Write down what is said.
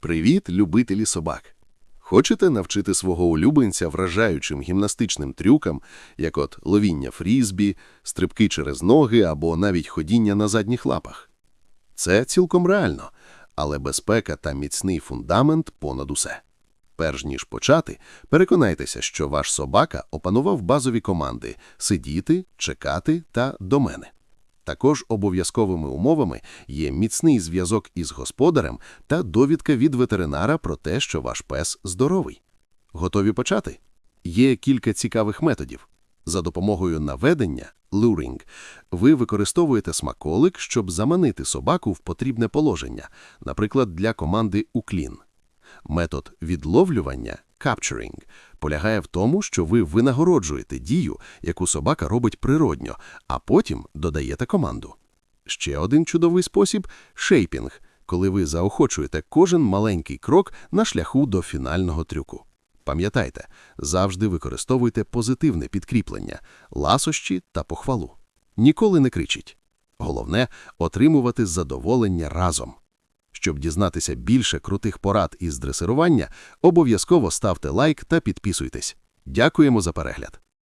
Привіт, любителі собак! Хочете навчити свого улюбленця вражаючим гімнастичним трюкам, як от ловіння фрізбі, стрибки через ноги або навіть ходіння на задніх лапах? Це цілком реально, але безпека та міцний фундамент понад усе. Перш ніж почати, переконайтеся, що ваш собака опанував базові команди «сидіти», «чекати» та «до мене». Також обов'язковими умовами є міцний зв'язок із господарем та довідка від ветеринара про те, що ваш пес здоровий. Готові почати? Є кілька цікавих методів. За допомогою наведення luring, ви використовуєте смаколик, щоб заманити собаку в потрібне положення, наприклад, для команди «уклін». Метод відловлювання capturing полягає в тому, що ви винагороджуєте дію, яку собака робить природньо, а потім додаєте команду. Ще один чудовий спосіб шейпінг, коли ви заохочуєте кожен маленький крок на шляху до фінального трюку. Пам'ятайте, завжди використовуйте позитивне підкріплення, ласощі та похвалу. Ніколи не кричіть. Головне – отримувати задоволення разом. Щоб дізнатися більше крутих порад із дресирування, обов'язково ставте лайк та підписуйтесь. Дякуємо за перегляд!